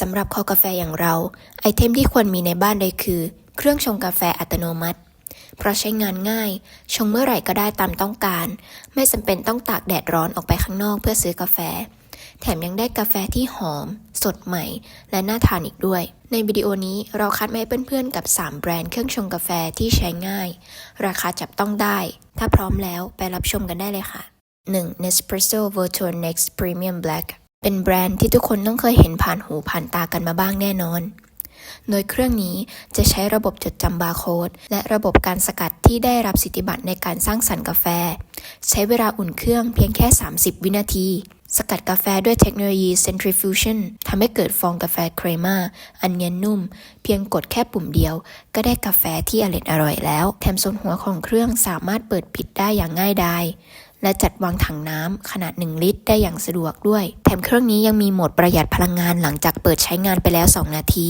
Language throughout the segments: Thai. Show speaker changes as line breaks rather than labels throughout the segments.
สำหรับคอกาแฟอย่างเรา ไอเทมที่ควรมีในบ้านเลยคือ เครื่องชงกาแฟอัตโนมัติ เพราะใช้งานง่าย ชงเมื่อไหร่ก็ได้ตามต้องการ ไม่จำเป็นต้องตากแดดร้อนออกไปข้างนอกเพื่อซื้อกาแฟ แถมยังได้กาแฟที่หอม สดใหม่ และน่าทานอีกด้วย ในวิดีโอนี้เราคัดมาให้เพื่อนๆกับ 3 แบรนด์เครื่องชงกาแฟที่ใช้ง่าย ราคาจับต้องได้ ถ้าพร้อมแล้วไปรับชมกันได้เลยค่ะ 1. Nespresso Virtual Next Premium Black เป็นแบรนด์ที่ทุกคนต้องเคยเห็นผ่านหูผ่านตากันมาบ้างแน่นอน โดยเครื่องนี้จะใช้ระบบจดจำบาร์โค้ดและระบบการสกัดที่ได้รับสิทธิบัตรในการสร้างสรรค์กาแฟ ใช้เวลาอุ่นเครื่องเพียงแค่ 30 วินาที สกัดกาแฟด้วยเทคโนโลยี Centrifusion ทำให้เกิดฟองกาแฟเครมาอันเนียนนุ่ม เพียงกดแค่ปุ่มเดียว ก็ได้กาแฟที่อร่อยอร่อยแล้ว แถมโซนหัวของเครื่องสามารถเปิดปิดได้อย่างง่ายดาย และจัดวางถังน้ำขนาด 1 ลิตร ได้อย่างสะดวกด้วย แถมเครื่องนี้ยังมีโหมดประหยัดพลังงานหลังจากเปิดใช้งานไปแล้ว 2 นาที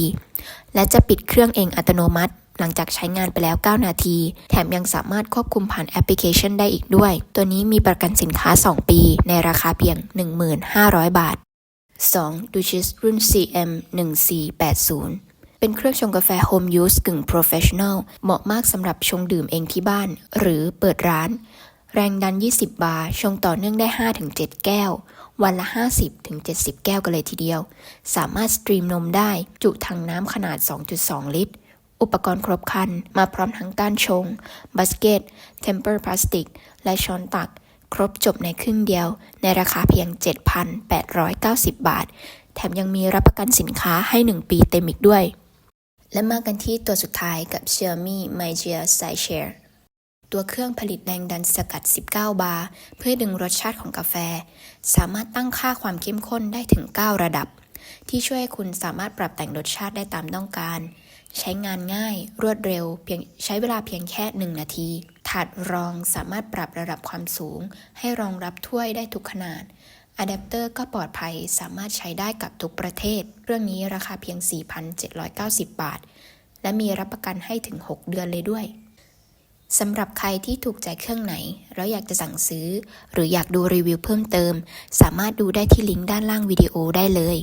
และจะปิดเครื่องเองอัตโนมัติ หลังจากใช้งานไปแล้ว 9 นาที แถมยังสามารถควบคุมผ่านแอปพลิเคชันได้อีกด้วย ตัวนี้มีประกันสินค้า 2 ปี ในราคาเพียง 1500 บาท 2. d u c h e s รุ่น CM 1480เป็นเครื่องชงกาแฟ Home Use กึ่ง Professional เหมาะมากสำหรับชงดื่มเองที่บ้าน หรือเปิดร้าน แรงดัน 20 บาร์ชงต่อเนื่องได้ 5-7 แก้ว วันละ 50-70 แก้วกันเลยทีเดียว สามารถสตรีมนมได้ จุถังน้ำขนาด 2.2 ลิตร อุปกรณ์ครบครัน มาพร้อมทั้งก้านชง บัสเกต เทมเปอร์พลาสติก และช้อนตัก ครบจบในครึ่งเดียว ในราคาเพียง 7,890 บาท แถมยังมีรับประกันสินค้าให้ 1 ปีเต็มอีกด้วย และมากันที่ตัวสุดท้ายกับ Xiaomi My Gia Side Share ตัวเครื่องผลิตแรงดันสกัด 19 บาร์ เพื่อดึงรสชาติของกาแฟ สามารถตั้งค่าความเข้มข้นได้ถึง 9 ระดับ ที่ช่วยให้คุณสามารถปรับแต่งรสชาติได้ตามต้องการ ใช้งานง่าย รวดเร็ว เพียงใช้เวลาเพียงแค่ 1 นาที ถาดรองสามารถปรับระดับความสูง ให้รองรับถ้วยได้ทุกขนาดอะแดปเตอร์ก็ปลอดภัยสามารถใช้ได้กับทุกประเทศ เรื่องนี้ราคาเพียง 4,790 บาท และมีรับประกันให้ถึง 6 เดือนเลยด้วย สำหรับใครที่ถูกใจเครื่องไหน แล้วอยากจะสั่งซื้อ หรืออยากดูรีวิวเพิ่มเติม สามารถดูได้ที่ลิงก์ด้านล่างวิดีโอได้เลย